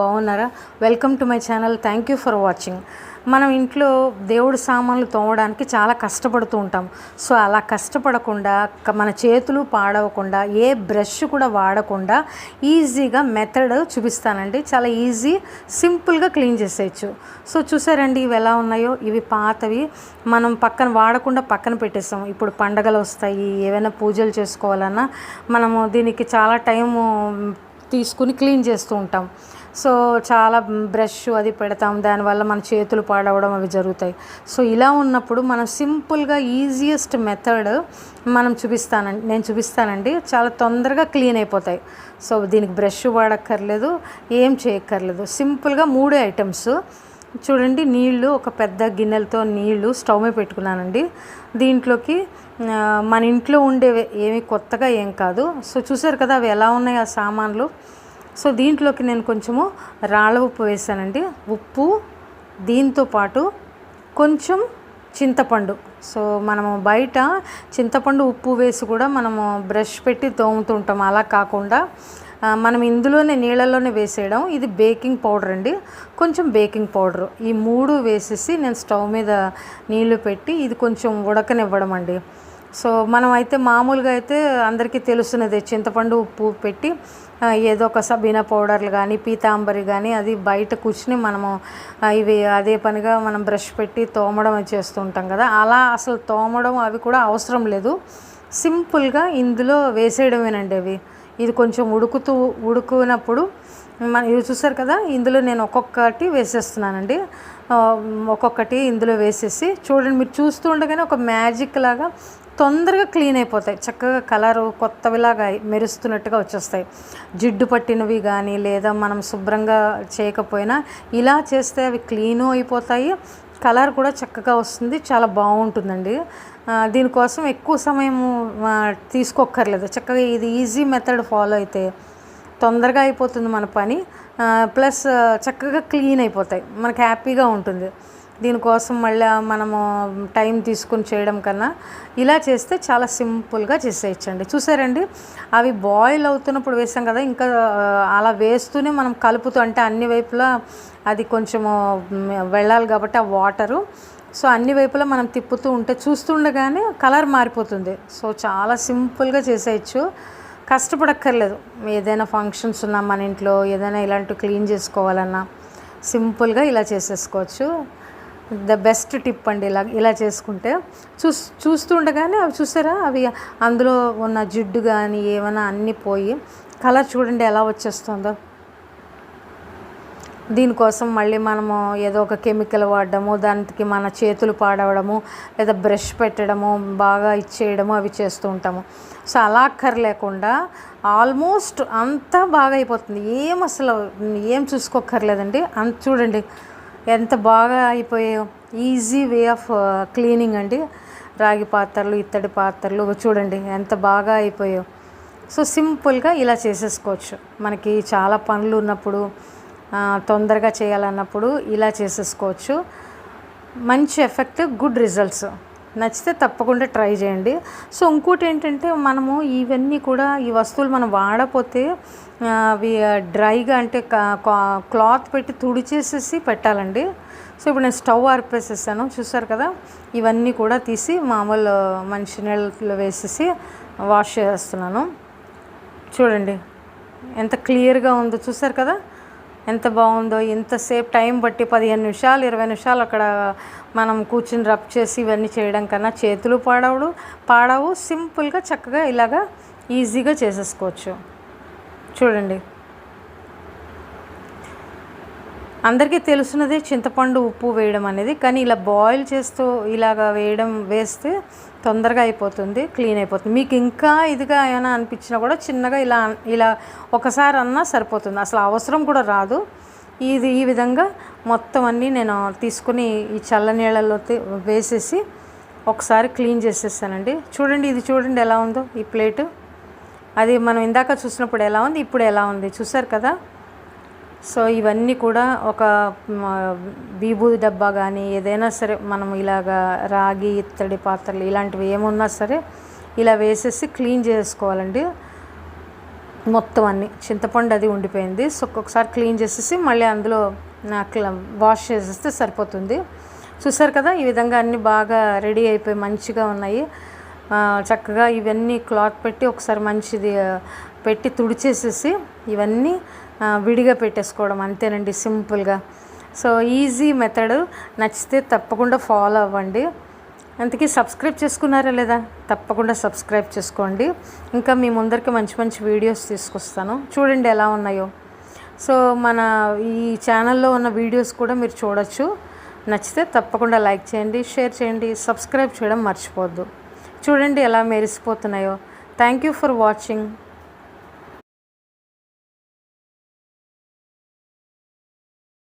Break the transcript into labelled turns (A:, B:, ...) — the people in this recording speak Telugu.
A: బాగున్నారా? Welcome to my channel thank you for watching మనం ఇంట్లో దేవుడి సామాన్లు తోమడానికి చాలా కష్టపడుతూ ఉంటాం. సో అలా కష్టపడకుండా మన చేతులు పాడవకుండా ఏ బ్రష్ కూడా వాడకుండా ఈజీగా మెథడ్ చూపిస్తానండి. చాలా ఈజీ సింపుల్గా క్లీన్ చేసేయచ్చు. సో చూసారండి ఇవి ఎలా ఉన్నాయో? ఇవి పాతవి. మనం పక్కన వాడకుండా పక్కన పెట్టేస్తాం. ఇప్పుడు పండగలు వస్తాయి ఏవైనా పూజలు చేసుకోవాలన్నా మనము దీనికి చాలా టైము తీసుకుని క్లీన్ చేస్తూ ఉంటాం. సో చాలా బ్రష్ అది పెడతాం. దానివల్ల మన చేతులు పాడవడం అవి జరుగుతాయి. సో ఇలా ఉన్నప్పుడు మనం సింపుల్గా ఈజియెస్ట్ మెథడ్ మనం చూపిస్తానండి నేను చూపిస్తానండి. చాలా తొందరగా క్లీన్ అయిపోతాయి. సో దీనికి బ్రష్ వాడక్కర్లేదు ఏం చేయక్కర్లేదు. సింపుల్గా మూడే ఐటమ్స్ చూడండి నీళ్ళు ఒక పెద్ద గిన్నెలతో నీళ్ళు స్టవ్ మీద పెట్టుకున్నానండి. దీంట్లోకి మన ఇంట్లో ఉండేవి ఏమి కొత్తగా ఏం కాదు. సో చూసారు కదా అవి ఎలా ఉన్నాయి ఆ సామాన్లు? సో దీంట్లోకి నేను కొంచెము రాళ్ళ ఉప్పు వేసానండి. ఉప్పు దీంతో పాటు కొంచెం చింతపండు. సో మనము బయట చింతపండు ఉప్పు వేసి కూడా మనము బ్రష్ పెట్టి తోముతుంటాం అలా కాకుండా మనం ఇందులోనే నీళ్ళలోనే వేసేయడం. ఇది బేకింగ్ పౌడర్ అండి. కొంచెం బేకింగ్ పౌడర్. ఈ మూడు వేసేసి నేను స్టవ్ మీద నీళ్ళు పెట్టి ఇది కొంచెం ఉడకనివ్వడం అండి. సో మనం అయితే మామూలుగా అయితే అందరికీ తెలుస్తున్నదే చింతపండు ఉప్పు పెట్టి ఏదో ఒక సబీనా పౌడర్లు కానీ పీతాంబరి కానీ అది బయట కూర్చుని మనము ఇవి అదే పనిగా మనం బ్రష్ పెట్టి తోమడం చేస్తూ ఉంటాం కదా. అలా అసలు తోమడం అవి కూడా అవసరం లేదు. సింపుల్గా ఇందులో వేసేయడమేనండి అవి. ఇది కొంచెం ఉడుకుతూ ఉడుకునప్పుడు మన ఇది చూసారు కదా ఇందులో నేను ఒక్కొక్కటి వేసేస్తున్నానండి. ఒక్కొక్కటి ఇందులో వేసేసి చూడండి మీరు చూస్తూ ఉండగానే ఒక మ్యాజిక్ లాగా తొందరగా క్లీన్ అయిపోతాయి. చక్కగా కలరు కొత్తవిలాగా మెరుస్తున్నట్టుగా వచ్చేస్తాయి. జిడ్డు పట్టినవి కానీ లేదా మనం శుభ్రంగా చేయకపోయినా ఇలా చేస్తే అవి క్లీను అయిపోతాయి. కలర్ కూడా చక్కగా వస్తుంది చాలా బాగుంటుందండి. దీనికోసం ఎక్కువ సమయం తీసుకోక్కర్లేదు. చక్కగా ఇది ఈజీ మెథడ్ ఫాలో అయితే తొందరగా అయిపోతుంది మన పని. ప్లస్ చక్కగా క్లీన్ అయిపోతాయి. మనకి హ్యాపీగా ఉంటుంది. దీనికోసం మళ్ళీ మనము టైం తీసుకుని చేయడం కన్నా ఇలా చేస్తే చాలా సింపుల్గా చేసేయచ్చండి. చూసారండి? అవి బాయిల్ అవుతున్నప్పుడు వేసాం కదా ఇంకా అలా వేస్తూనే మనం కలుపుతూ అంటే అన్ని వైపులా అది కొంచెము వెళ్ళాలి కాబట్టి ఆ వాటరు. సో అన్ని వైపులా మనం తిప్పుతూ ఉంటే చూస్తుండగానే కలర్ మారిపోతుంది. సో చాలా సింపుల్గా చేసేయచ్చు. కష్టపడక్కర్లేదు. ఏదైనా ఫంక్షన్స్ ఉన్నా మన ఇంట్లో ఏదైనా ఇలాంటివి క్లీన్ చేసుకోవాలన్నా సింపుల్గా ఇలా చేసేసుకోవచ్చు. ద బెస్ట్ టిప్ అండి ఇలా ఇలా చేసుకుంటే. చూ చూస్తుండగానే అవి చూసారా? అవి అందులో ఉన్న జిడ్డు కానీ ఏమైనా అన్నీ పోయి కలర్ చూడండి ఎలా వచ్చేస్తుందో. దీనికోసం మళ్ళీ మనము ఏదో ఒక కెమికల్ వాడడము దానికి మన చేతులు పాడవడము లేదా బ్రష్ పెట్టడము బాగా ఇచ్చేయడము అవి చేస్తూ ఉంటాము. సో అలా అక్కర్లేకుండా ఆల్మోస్ట్ అంతా బాగా అయిపోతుంది. ఏం అసలు ఏం చూసుకోక్కర్లేదండి. అంత చూడండి. ఎంత బాగా అయిపోయాయో. ఈజీ వే ఆఫ్ క్లీనింగ్ అండి. రాగి పాత్రలు ఇత్తడి పాత్రలు చూడండి ఎంత బాగా అయిపోయాయో. సో సింపుల్గా ఇలా చేసేసుకోవచ్చు. మనకి చాలా పనులు ఉన్నప్పుడు తొందరగా చేయాలన్నప్పుడు ఇలా చేసేసుకోవచ్చు. మంచి ఎఫెక్ట్ గుడ్ రిజల్ట్స్ నచ్చితే తప్పకుండా ట్రై చేయండి. సో ఇంకోటి ఏంటంటే మనము ఇవన్నీ కూడా ఈ వస్తువులు మనం వాడపోతే అవి డ్రైగా అంటే క్లాత్ పెట్టి తుడిచేసేసి పెట్టాలండి. సో ఇప్పుడు నేను స్టవ్ ఆర్పేసేసాను చూసారు కదా? ఇవన్నీ కూడా తీసి మామూలు మంచి నీళ్ళలో వేసేసి వాష్ చేస్తున్నాను. చూడండి ఎంత క్లియర్గా ఉందో చూసారు కదా? ఎంత బాగుందో ఎంతసేపు టైం బట్టి పదిహేను నిమిషాలు ఇరవై నిమిషాలు అక్కడ మనం కూర్చుని రబ్ చేసి ఇవన్నీ చేయడం కన్నా చేతులు పాడవుడు పాడవు సింపుల్గా చక్కగా ఇలాగా ఈజీగా చేసేసుకోవచ్చు. చూడండి. అందరికీ తెలుసున్నదే చింతపండు ఉప్పు వేయడం అనేది. కానీ ఇలా బాయిల్ చేస్తూ ఇలాగ వేయడం వేస్తే తొందరగా అయిపోతుంది క్లీన్ అయిపోతుంది. మీకు ఇంకా ఇదిగా ఏమైనా అనిపించినా కూడా చిన్నగా ఇలా ఇలా ఒకసారి అన్నా సరిపోతుంది. అసలు అవసరం కూడా రాదు. ఇది ఈ విధంగా మొత్తం అన్నీ నేను తీసుకుని ఈ చల్ల నీళ్ళలో వేసేసి ఒకసారి క్లీన్ చేసేసానండి. చూడండి ఇది చూడండి ఎలా ఉందో ఈ ప్లేటు. అది మనం ఇందాక చూసినప్పుడు ఎలా ఉంది ఇప్పుడు ఎలా ఉంది? చూసారు కదా? సో ఇవన్నీ కూడా ఒక బీబూది డబ్బా కానీ ఏదైనా సరే మనం ఇలాగా రాగి ఇత్తడి పాత్రలు ఇలాంటివి ఏమున్నా సరే ఇలా వేసేసి క్లీన్ చేసుకోవాలండి. మొత్తం అన్ని. చింతపండు అది ఉండిపోయింది. సో ఒక్కొక్కసారి క్లీన్ చేసేసి మళ్ళీ అందులో నాకు వాష్ చేసేస్తే సరిపోతుంది. చూసారు కదా ఈ విధంగా అన్నీ బాగా రెడీ అయిపోయి మంచిగా ఉన్నాయి. చక్కగా ఇవన్నీ క్లాత్ పెట్టి ఒకసారి మంచిది పెట్టి తుడిచేసేసి ఇవన్నీ విడిగా పెట్టేసుకోవడం అంతేనండి సింపుల్గా. So easy method. నచ్చితే తప్పకుండా ఫాలో అవ్వండి. అందుకే సబ్స్క్రైబ్ చేసుకున్నారా లేదా? తప్పకుండా సబ్స్క్రైబ్ చేసుకోండి. ఇంకా మీ ముందరికి మంచి మంచి వీడియోస్ తీసుకొస్తాను. చూడండి ఎలా ఉన్నాయో. సో మన ఈ ఛానల్లో ఉన్న వీడియోస్ కూడా మీరు చూడొచ్చు. నచ్చితే తప్పకుండా లైక్ చేయండి షేర్ చేయండి సబ్స్క్రైబ్ చేయడం మర్చిపోవద్దు చూడండి ఎలా మెరిసిపోతున్నాయో. Thank you for watching.